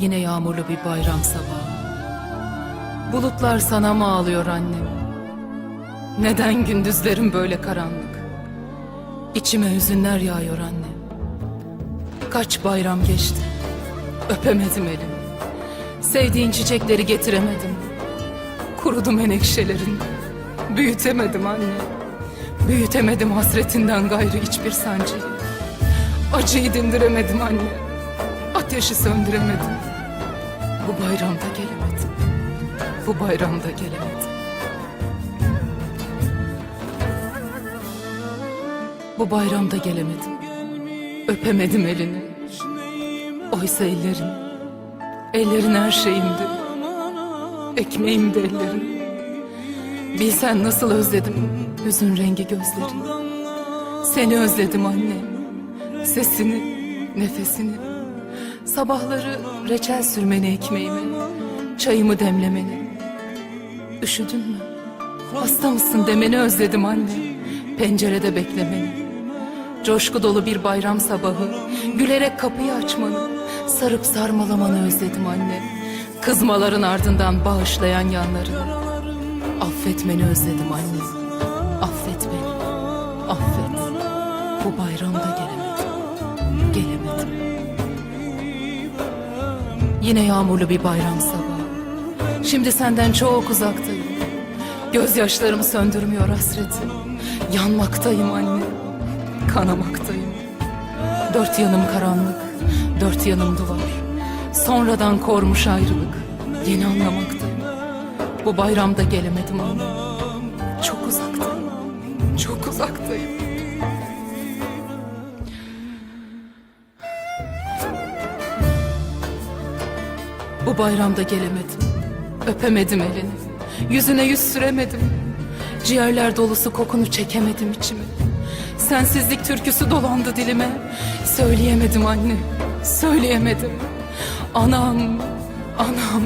Yine yağmurlu bir bayram sabahı. Bulutlar sana mı ağlıyor annem? Neden gündüzlerim böyle karanlık? İçime hüzünler yağıyor annem. Kaç bayram geçti. Öpemedim elini. Sevdiğin çiçekleri getiremedim. Kurudu menekşelerin. Büyütemedim anne. Büyütemedim hasretinden gayrı hiçbir sancıyı. Acıyı dindiremedim anne. Ateşi söndüremedim. Bu bayramda gelemedim. Bu bayramda gelemedim. Bu bayramda gelemedim. Öpemedim elini. Oysa ellerin, ellerin her şeyimdi. Ekmeğimdi ellerin. Bilsen nasıl özledim hüzün rengi gözlerini. Seni özledim anne. Sesini, nefesini. Sabahları reçel sürmeni ekmeğime. Çayımı demlemeni. Üşüdün mü? Hasta mısın demeni özledim anne. Pencerede beklemeni. Coşku dolu bir bayram sabahı. Gülerek kapıyı açmanı. Sarıp sarmalamanı özledim anne. Kızmaların ardından bağışlayan yanlarını. Affetmeni özledim anne. Affet beni. Affet. Bu bayramda gelemedim. Yine yağmurlu bir bayram sabahı. Şimdi senden çok uzaktayım. Gözyaşlarımı söndürmüyor hasretim. Yanmaktayım anne. Kanamaktayım. Dört yanım karanlık. Dört yanım duvar. Sonradan kormuş ayrılık. Yeni anlamaktayım. Bu bayramda gelemedim anne. Çok uzaktayım. Çok uzaktayım. Bu bayramda gelemedim. Öpemedim elini. Yüzüne yüz süremedim. Ciğerler dolusu kokunu çekemedim içime. Sensizlik türküsü dolandı dilime. Söyleyemedim anne. Söyleyemedim. Anam, anam,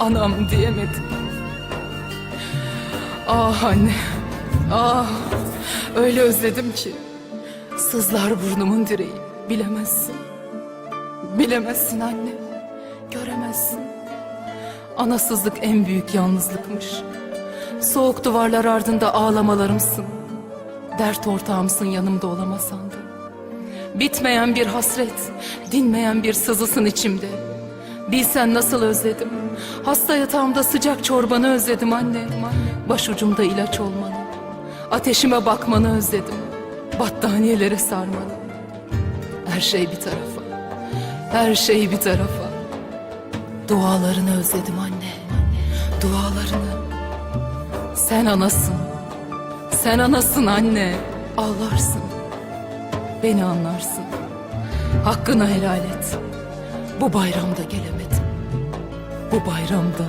anam diyemedim. Ah anne, ah öyle özledim ki. Sızlar burnumun direği, bilemezsin. Bilemezsin anne, göremezsin. Anasızlık en büyük yalnızlıkmış. Soğuk duvarlar ardında ağlamalarımsın. Dert ortağımsın yanımda olamasan da. Bitmeyen bir hasret, dinmeyen bir sızısın içimde. Bilsen nasıl özledim. Hasta yatağımda sıcak çorbanı özledim anne. Başucumda ilaç olmanı. Ateşime bakmanı özledim. Battaniyelere sarmanı. Her şey bir tarafa. Her şey bir tarafa. Dualarını özledim anne. Dualarını. Sen anasın. Sen anasın anne. Ağlarsın. Beni anlarsın. Hakkını helal et. Bu bayramda gelemedim. Bu bayramda